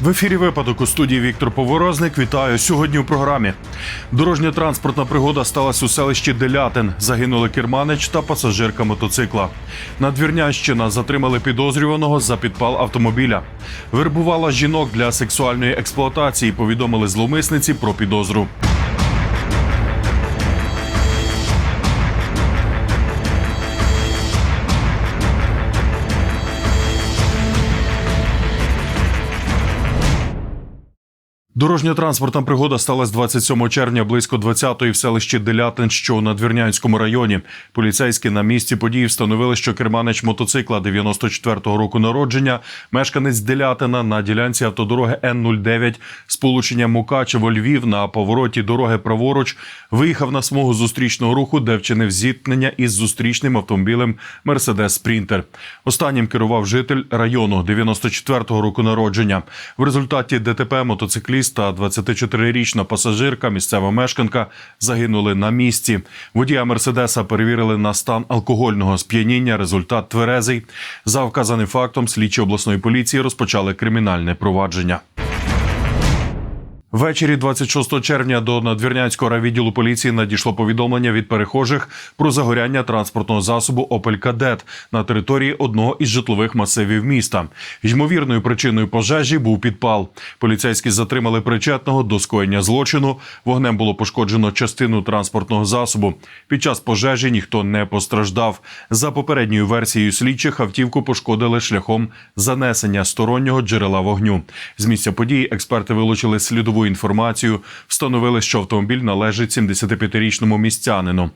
В ефірі випадок у студії Віктор Поворозник. Вітаю сьогодні у програмі. Дорожня транспортна пригода сталася у селищі Делятин. Загинули керманич та пасажирка мотоцикла. Надвірнянщина затримали підозрюваного за підпал автомобіля. Вербувала жінок для сексуальної експлуатації. Повідомили зловмисниці про підозру. Дорожньо-транспортна пригода сталася 27 червня близько 20-ї в селищі Делятин, що у Надвірнянському районі. Поліцейські на місці події встановили, що керманич мотоцикла 94-го року народження, мешканець Делятина на ділянці автодороги Н-09 сполучення Мукачево Львів на повороті дороги праворуч виїхав на смугу зустрічного руху, де вчинив зіткнення із зустрічним автомобілем Мерседес Спрінтер. Останнім керував житель району 94-го року народження. В результаті ДТП мотоцикліст та 24-річна пасажирка, місцева мешканка, загинули на місці. Водія Мерседеса перевірили на стан алкогольного сп'яніння. Результат тверезий. За вказаним фактом слідчі обласної поліції розпочали кримінальне провадження. Ввечері 26 червня до надвірнянського райвідділу поліції надійшло повідомлення від перехожих про загоряння транспортного засобу «Опель Кадет» на території одного із житлових масивів міста. Ймовірною причиною пожежі був підпал. Поліцейські затримали причетного до скоєння злочину. Вогнем було пошкоджено частину транспортного засобу. Під час пожежі ніхто не постраждав. За попередньою версією слідчих автівку пошкодили шляхом занесення стороннього джерела вогню. З місця події експерти вилучили слідову інформацію, встановили, що автомобіль належить 75-річному містянину.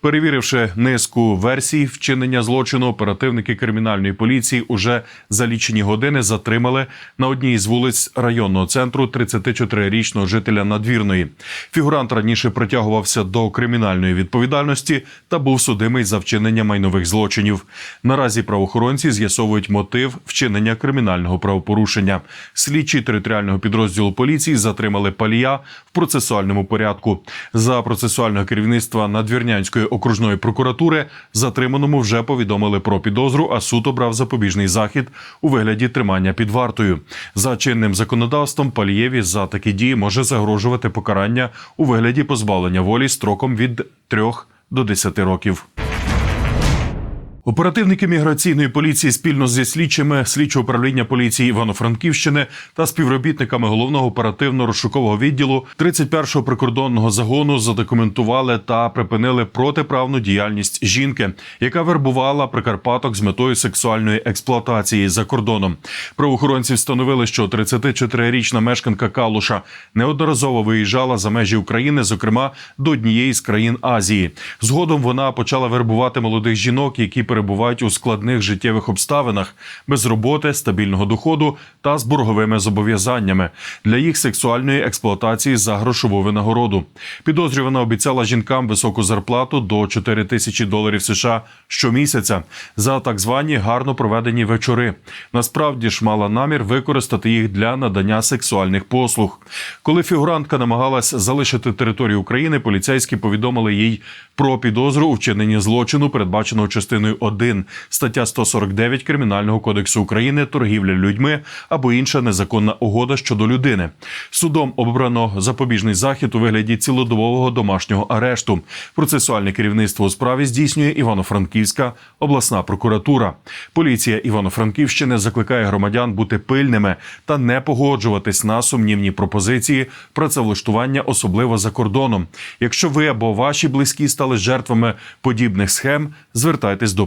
Перевіривши низку версій вчинення злочину, оперативники кримінальної поліції уже за лічені години затримали на одній із вулиць районного центру 34-річного жителя надвірної. Фігурант раніше притягувався до кримінальної відповідальності та був судимий за вчинення майнових злочинів. Наразі правоохоронці з'ясовують мотив вчинення кримінального правопорушення. Слідчі територіального підрозділу поліції затримали палія в процесуальному порядку. За процесуального керівництва Надвірнянської окружної прокуратури затриманому вже повідомили про підозру, а суд обрав запобіжний захід у вигляді тримання під вартою. За чинним законодавством Палієві за такі дії може загрожувати покарання у вигляді позбавлення волі строком від 3 до 10 років. Оперативники міграційної поліції спільно зі слідчими слідчого управління поліції Івано-Франківщини та співробітниками головного оперативно-розшукового відділу 31-го прикордонного загону задокументували та припинили протиправну діяльність жінки, яка вербувала прикарпаток з метою сексуальної експлуатації за кордоном. Правоохоронці встановили, що 34-річна мешканка Калуша неодноразово виїжджала за межі України, зокрема до однієї з країн Азії. Згодом вона почала вербувати молодих жінок, які перебувають у складних життєвих обставинах без роботи, стабільного доходу та з борговими зобов'язаннями для їх сексуальної експлуатації за грошову винагороду. Підозрювана обіцяла жінкам високу зарплату до 4 тисячі доларів США щомісяця за так звані гарно проведені вечори. Насправді ж мала намір використати їх для надання сексуальних послуг. Коли фігурантка намагалась залишити територію України, поліцейські повідомили їй про підозру у вчиненні злочину, передбаченого частиною 1 стаття 149 Кримінального кодексу України торгівля людьми або інша незаконна угода щодо людини. Судом обрано запобіжний захід у вигляді цілодобового домашнього арешту. Процесуальне керівництво у справі здійснює Івано-Франківська обласна прокуратура. Поліція Івано-Франківщини закликає громадян бути пильними та не погоджуватись на сумнівні пропозиції працевлаштування, особливо за кордоном. Якщо ви або ваші близькі стали жертвами подібних схем, звертайтесь до